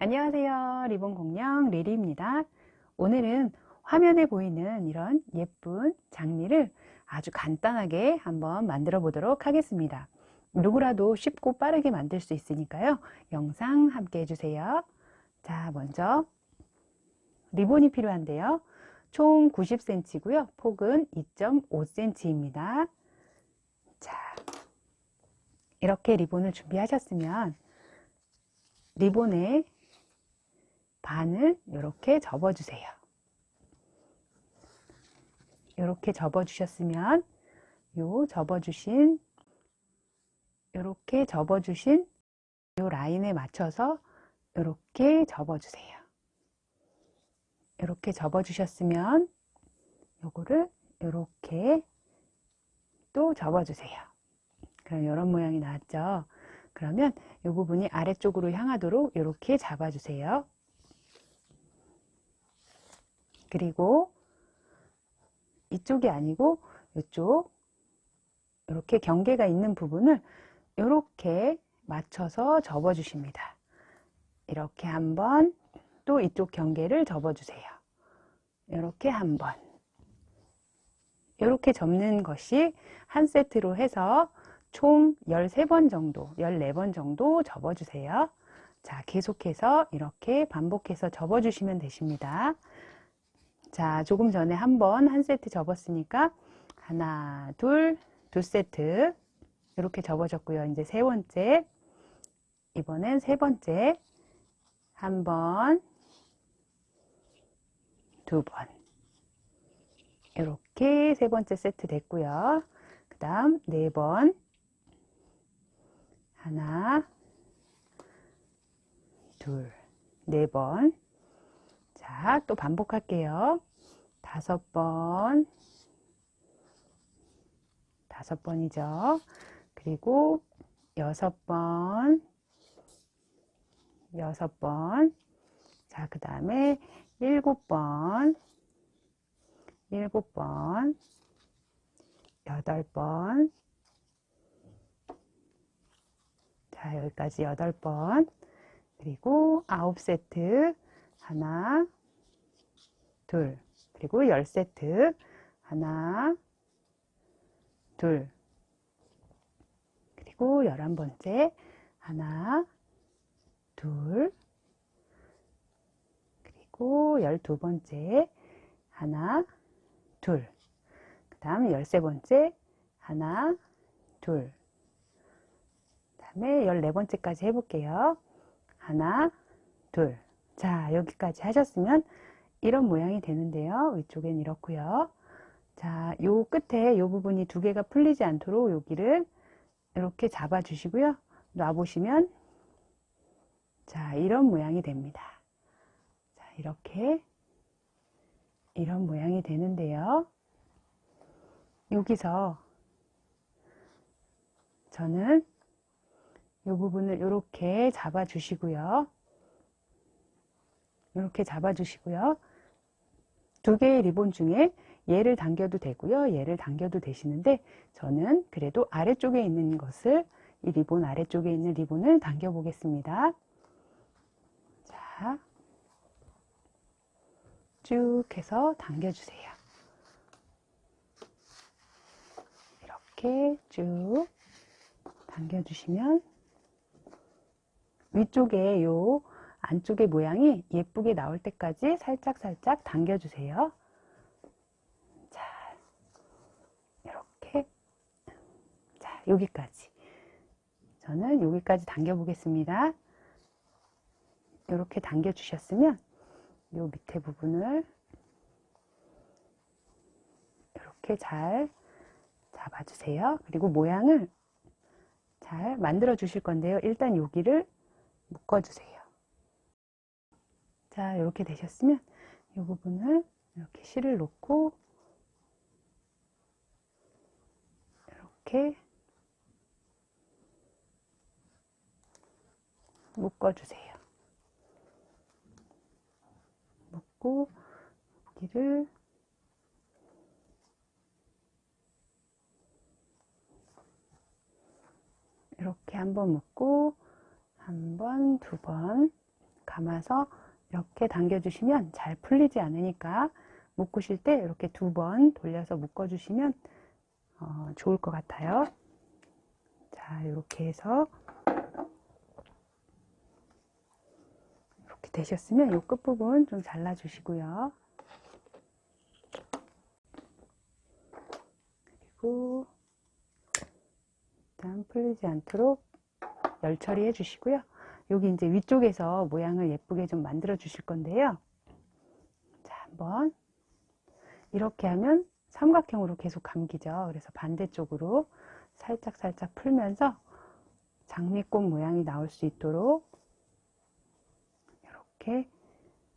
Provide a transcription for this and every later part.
안녕하세요. 리본 공룡 리리입니다. 오늘은 화면에 보이는 이런 예쁜 장미를 아주 간단하게 한번 만들어 보도록 하겠습니다. 누구라도 쉽고 빠르게 만들 수 있으니까요. 영상 함께 해주세요. 자, 먼저 리본이 필요한데요. 총 90cm고요. 폭은 2.5cm입니다. 자, 이렇게 리본을 준비하셨으면 리본에 반을 이렇게 접어 주세요. 이렇게 접어 주셨으면 요 접어 주신 이렇게 접어 주신 요 라인에 맞춰서 이렇게 접어 주세요. 이렇게 접어 주셨으면 요거를 이렇게 또 접어 주세요. 그럼 이런 모양이 나왔죠. 그러면 이 부분이 아래쪽으로 향하도록 이렇게 잡아주세요. 그리고 이쪽이 아니고 이쪽 이렇게 경계가 있는 부분을 이렇게 맞춰서 접어 주십니다. 이렇게 한번 또 이쪽 경계를 접어 주세요. 이렇게 한번 이렇게 접는 것이 한 세트로 해서 총 13번 정도, 14번 정도 접어 주세요. 자, 계속해서 이렇게 반복해서 접어 주시면 되십니다. 자, 조금 전에 한 번 한 세트 접었으니까 하나, 둘, 두 세트 이렇게 접어졌고요. 이제 세 번째 이번엔 세 번째 한 번, 두 번 이렇게 세 번째 세트 됐고요. 그 다음 네 번 하나, 둘, 네 번 자, 또 반복할게요. 다섯 번, 다섯 번이죠. 그리고 여섯 번, 여섯 번. 자, 그 다음에 일곱 번, 일곱 번, 여덟 번. 자, 여기까지 여덟 번. 그리고 아홉 세트. 하나, 둘, 그리고 열 세트. 하나, 둘, 그리고 열한 번째. 하나, 둘, 그리고 열두 번째. 하나, 둘. 그 다음 열세 번째. 하나, 둘. 그 다음에 열네 번째까지 해볼게요. 하나, 둘. 자, 여기까지 하셨으면 이런 모양이 되는데요. 위쪽엔 이렇고요. 자, 요 끝에 요 부분이 두 개가 풀리지 않도록 여기를 이렇게 잡아 주시고요. 놔 보시면 자, 이런 모양이 됩니다. 자, 이렇게 이런 모양이 되는데요. 여기서 저는 이 부분을 이렇게 잡아 주시고요. 이렇게 잡아 주시고요. 두 개의 리본 중에 얘를 당겨도 되고요. 얘를 당겨도 되시는데 저는 그래도 아래쪽에 있는 것을 이 리본 아래쪽에 있는 리본을 당겨 보겠습니다. 자, 쭉 해서 당겨 주세요. 이렇게 쭉 당겨 주시면 위쪽에 요 안쪽의 모양이 예쁘게 나올 때까지 살짝살짝 당겨주세요. 자, 이렇게. 자, 여기까지. 저는 여기까지 당겨 보겠습니다. 이렇게 당겨 주셨으면 요 밑에 부분을 이렇게 잘 잡아주세요. 그리고 모양을 잘 만들어 주실 건데요. 일단 여기를 묶어주세요. 자, 이렇게 되셨으면 이 부분을 이렇게 실을 놓고 이렇게 묶어주세요. 묶고 여기를 이렇게 한번 묶고 한 번, 두 번, 감아서 이렇게 당겨주시면 잘 풀리지 않으니까 묶으실 때 이렇게 두 번 돌려서 묶어주시면 어, 좋을 것 같아요. 자, 이렇게 해서 이렇게 되셨으면 이 끝부분 좀 잘라주시고요. 그리고 일단 풀리지 않도록 열 처리해 주시고요. 여기 이제 위쪽에서 모양을 예쁘게 좀 만들어 주실 건데요. 자, 한번 이렇게 하면 삼각형으로 계속 감기죠. 그래서 반대쪽으로 살짝 살짝 풀면서 장미꽃 모양이 나올 수 있도록 이렇게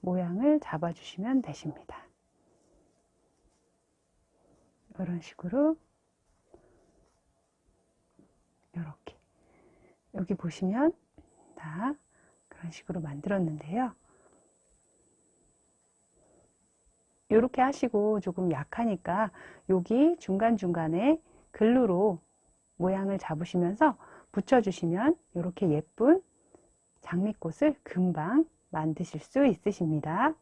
모양을 잡아 주시면 되십니다. 이런 식으로 이렇게 여기 보시면 다 그런 식으로 만들었는데요. 이렇게 하시고 조금 약하니까 여기 중간중간에 글루로 모양을 잡으시면서 붙여주시면 이렇게 예쁜 장미꽃을 금방 만드실 수 있으십니다.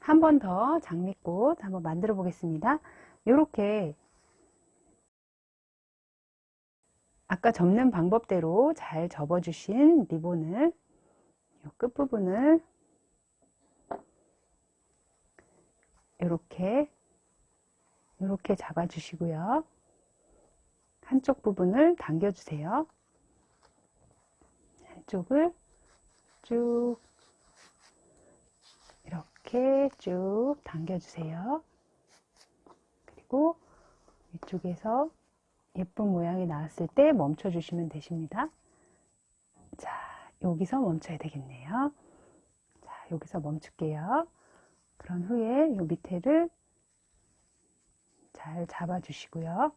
한 번 더 장미꽃 한번 만들어 보겠습니다. 이렇게 아까 접는 방법대로 잘 접어주신 리본을 이 끝부분을 이렇게 이렇게 잡아주시고요. 한쪽 부분을 당겨주세요. 한쪽을 쭉 이렇게 쭉 당겨주세요. 그리고 이쪽에서 예쁜 모양이 나왔을 때 멈춰 주시면 되십니다. 자, 여기서 멈춰야 되겠네요. 자, 여기서 멈출게요. 그런 후에 이 밑에를 잘 잡아 주시고요.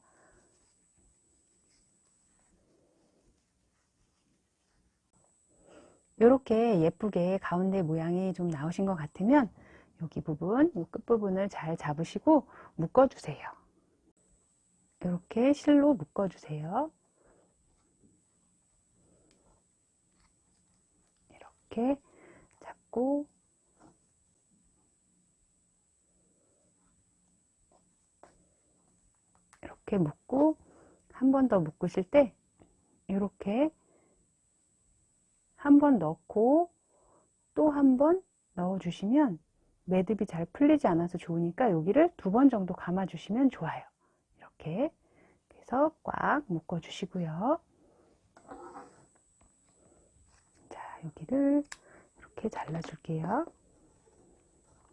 이렇게 예쁘게 가운데 모양이 좀 나오신 것 같으면 여기 부분, 이 끝부분을 잘 잡으시고 묶어주세요. 이렇게 실로 묶어주세요. 이렇게 잡고 이렇게 묶고 한 번 더 묶으실 때 이렇게 한 번 넣고 또 한 번 넣어 주시면 매듭이 잘 풀리지 않아서 좋으니까 여기를 두 번 정도 감아 주시면 좋아요. 이렇게 해서 꽉 묶어 주시고요. 자, 여기를 이렇게 잘라 줄게요.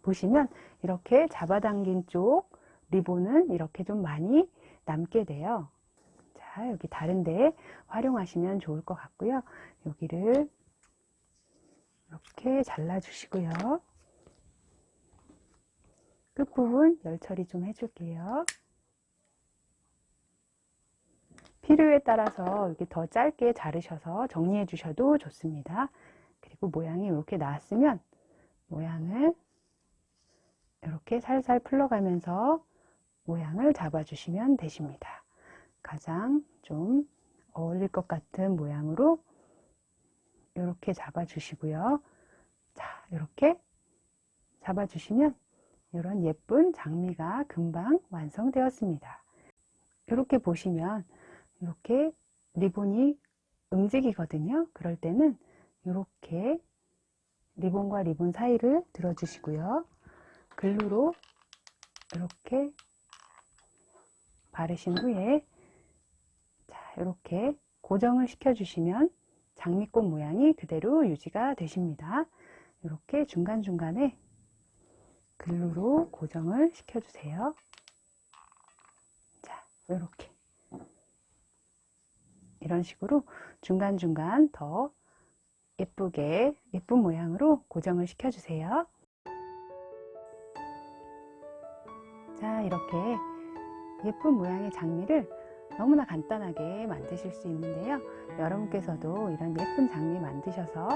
보시면 이렇게 잡아당긴 쪽 리본은 이렇게 좀 많이 남게 돼요. 자, 여기 다른데 활용하시면 좋을 것 같고요. 여기를 이렇게 잘라 주시고요. 끝부분 열 처리 좀 해줄게요. 필요에 따라서 이렇게 더 짧게 자르셔서 정리해 주셔도 좋습니다. 그리고 모양이 이렇게 나왔으면 모양을 이렇게 살살 풀러가면서 모양을 잡아주시면 되십니다. 가장 좀 어울릴 것 같은 모양으로 이렇게 잡아주시고요. 자, 이렇게 잡아주시면 이런 예쁜 장미가 금방 완성되었습니다. 이렇게 보시면 이렇게 리본이 움직이거든요. 그럴 때는 이렇게 리본과 리본 사이를 들어주시고요. 글루로 이렇게 바르신 후에 자 이렇게 고정을 시켜주시면 장미꽃 모양이 그대로 유지가 되십니다. 이렇게 중간중간에 글루로 고정을 시켜주세요. 자, 이렇게 이런 식으로 중간중간 더 예쁘게 예쁜 모양으로 고정을 시켜주세요. 자, 이렇게 예쁜 모양의 장미를 너무나 간단하게 만드실 수 있는데요. 여러분께서도 이런 예쁜 장미 만드셔서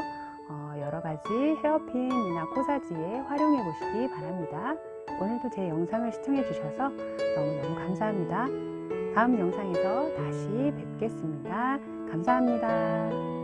어, 여러 가지 헤어핀이나 코사지에 활용해 보시기 바랍니다. 오늘도 제 영상을 시청해 주셔서 너무너무 감사합니다. 다음 영상에서 다시 뵙겠습니다. 감사합니다.